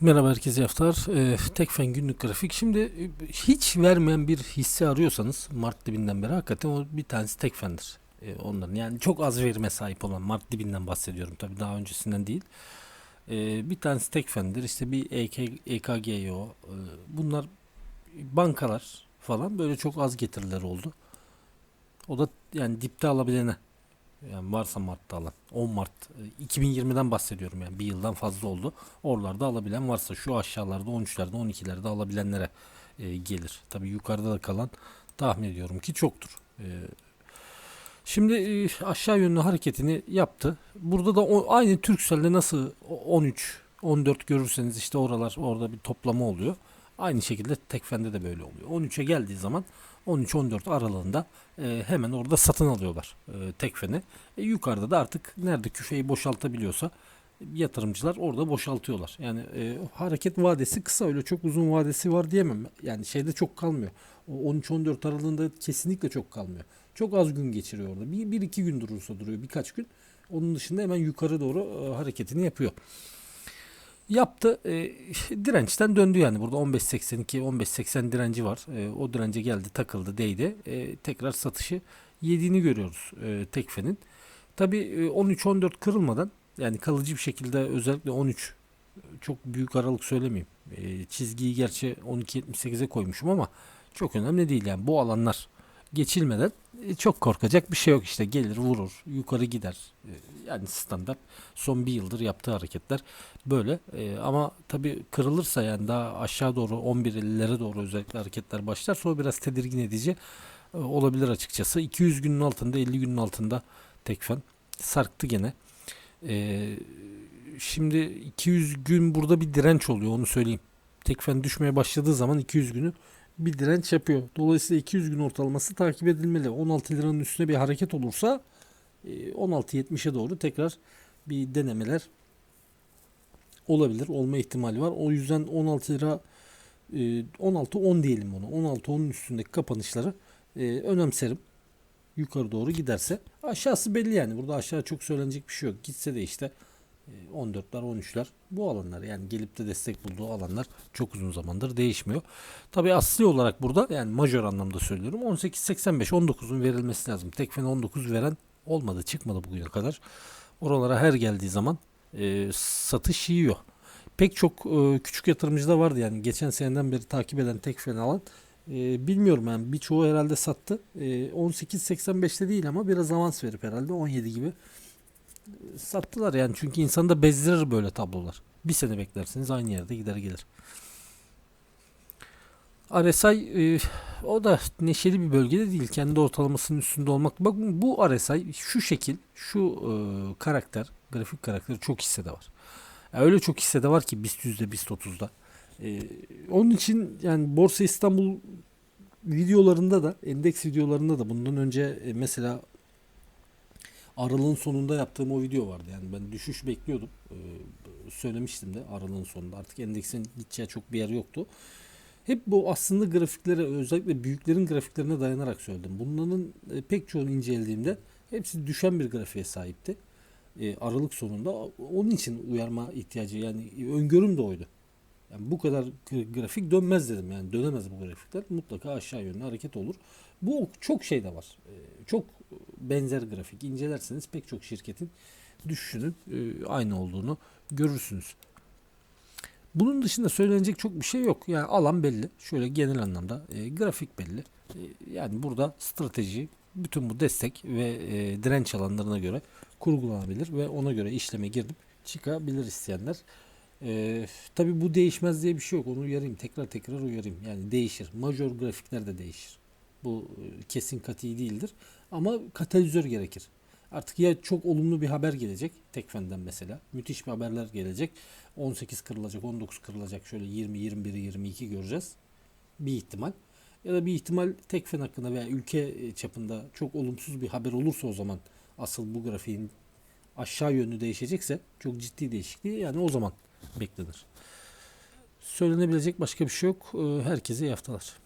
Merhaba herkese haftalar. Ee, Tekfen günlük grafik. Şimdi e, hiç vermeyen bir hissi arıyorsanız Mart dibinden beri hakikaten o bir tanesi Tekfen'dir. Ee, onların yani çok az verime sahip olan Mart dibinden bahsediyorum tabii daha öncesinden değil. Ee, bir tanesi Tekfen'dir. İşte bir EK, EKGO. e, bunlar bankalar falan böyle çok az getiriler oldu. O da yani dipte alabilene yani varsa Mart'ta alan 10 Mart e, 2020'den bahsediyorum yani bir yıldan fazla oldu. Oralarda alabilen varsa şu aşağılarda 13'lerde 12'lerde alabilenlere e, gelir. Tabi yukarıda da kalan tahmin ediyorum ki çoktur. E, şimdi e, aşağı yönlü hareketini yaptı. Burada da o, aynı Türkcell'de nasıl o- 13 14 görürseniz işte oralar orada bir toplama oluyor. Aynı şekilde Tekfen'de de böyle oluyor. 13'e geldiği zaman 13-14 aralığında e, hemen orada satın alıyorlar e, Tekfen'i. E, yukarıda da artık nerede küfeyi boşaltabiliyorsa yatırımcılar orada boşaltıyorlar. Yani e, hareket vadesi kısa öyle çok uzun vadesi var diyemem. Yani şeyde çok kalmıyor. O 13-14 aralığında kesinlikle çok kalmıyor. Çok az gün geçiriyor orada. Bir, bir iki gün durursa duruyor birkaç gün. Onun dışında hemen yukarı doğru e, hareketini yapıyor. Yaptı. E, dirençten döndü yani. Burada 15.82 15.80 direnci var. E, o dirence geldi, takıldı, değdi. E, tekrar satışı yediğini görüyoruz e, Tekfe'nin. Tabii e, 13-14 kırılmadan yani kalıcı bir şekilde özellikle 13 e, çok büyük aralık söylemeyeyim. E, çizgiyi gerçi 12.78'e koymuşum ama çok önemli değil yani bu alanlar geçilmeden e, çok korkacak bir şey yok işte. Gelir vurur yukarı gider. E, yani standart son bir yıldır yaptığı hareketler böyle. E, ama tabi kırılırsa yani daha aşağı doğru 11.50'lere doğru özellikle hareketler başlarsa o biraz tedirgin edici olabilir açıkçası. 200 günün altında 50 günün altında tekfen sarktı gene. Şimdi 200 gün burada bir direnç oluyor onu söyleyeyim. Tekfen düşmeye başladığı zaman 200 günü bir direnç yapıyor. Dolayısıyla 200 gün ortalaması takip edilmeli. 16 liranın üstüne bir hareket olursa e, 16.70'e doğru tekrar bir denemeler olabilir. Olma ihtimali var. O yüzden 16 lira e, 16-10 diyelim onu. 16-10'un üstündeki kapanışları e, önemserim. Yukarı doğru giderse. Aşağısı belli yani. Burada aşağı çok söylenecek bir şey yok. Gitse de işte e, 14'ler 13'ler bu alanlar yani gelip de destek bulduğu alanlar çok uzun zamandır değişmiyor. Tabii asli olarak burada yani majör anlamda söylüyorum 18.85 19'un verilmesi lazım. Tekfen 19 veren olmadı çıkmadı bugüne kadar. Oralara her geldiği zaman e, satış yiyor. Pek çok e, küçük yatırımcı da vardı yani geçen seneden beri takip eden Tekfen alan. E, bilmiyorum yani birçoğu herhalde sattı. E, 18.85'te değil ama biraz avans verip herhalde 17 gibi sattılar yani çünkü insanı da bezdirir böyle tablolar. Bir sene beklersiniz aynı yerde gider gelir. RSI e, o da neşeli bir bölgede değil. Kendi ortalamasının üstünde olmak. Bak bu RSI şu şekil, şu e, karakter, grafik karakteri çok hissede var. Ya öyle çok hissede var ki BIST yüzde BIST 30'da. E, onun için yani Borsa İstanbul videolarında da, endeks videolarında da bundan önce e, mesela aralığın sonunda yaptığım o video vardı. Yani ben düşüş bekliyordum. Ee, söylemiştim de aralığın sonunda. Artık endeksin gideceği çok bir yer yoktu. Hep bu aslında grafiklere özellikle büyüklerin grafiklerine dayanarak söyledim. Bunların e, pek çoğunu incelediğimde hepsi düşen bir grafiğe sahipti. E, Aralık sonunda onun için uyarma ihtiyacı yani öngörüm de oydu. Yani bu kadar gra- grafik dönmez dedim yani dönemez bu grafikler. Mutlaka aşağı yönlü hareket olur. Bu çok şey de var. E, Çok benzer grafik incelerseniz pek çok şirketin düşüşünün e, aynı olduğunu görürsünüz. Bunun dışında söylenecek çok bir şey yok. Yani alan belli. Şöyle genel anlamda e, grafik belli. E, yani burada strateji bütün bu destek ve e, direnç alanlarına göre kurgulanabilir ve ona göre işleme girip çıkabilir isteyenler. E, tabii bu değişmez diye bir şey yok. Onu uyarayım. Tekrar tekrar uyarayım. Yani değişir. Major grafikler de değişir. Bu e, kesin kati değildir. Ama katalizör gerekir. Artık ya çok olumlu bir haber gelecek Tekfen'den mesela. Müthiş bir haberler gelecek. 18 kırılacak, 19 kırılacak. Şöyle 20, 21, 22 göreceğiz. Bir ihtimal. Ya da bir ihtimal Tekfen hakkında veya ülke e, çapında çok olumsuz bir haber olursa o zaman asıl bu grafiğin aşağı yönlü değişecekse çok ciddi değişikliği yani o zaman beklenir. Söylenebilecek başka bir şey yok. Ee, Herkese iyi haftalar.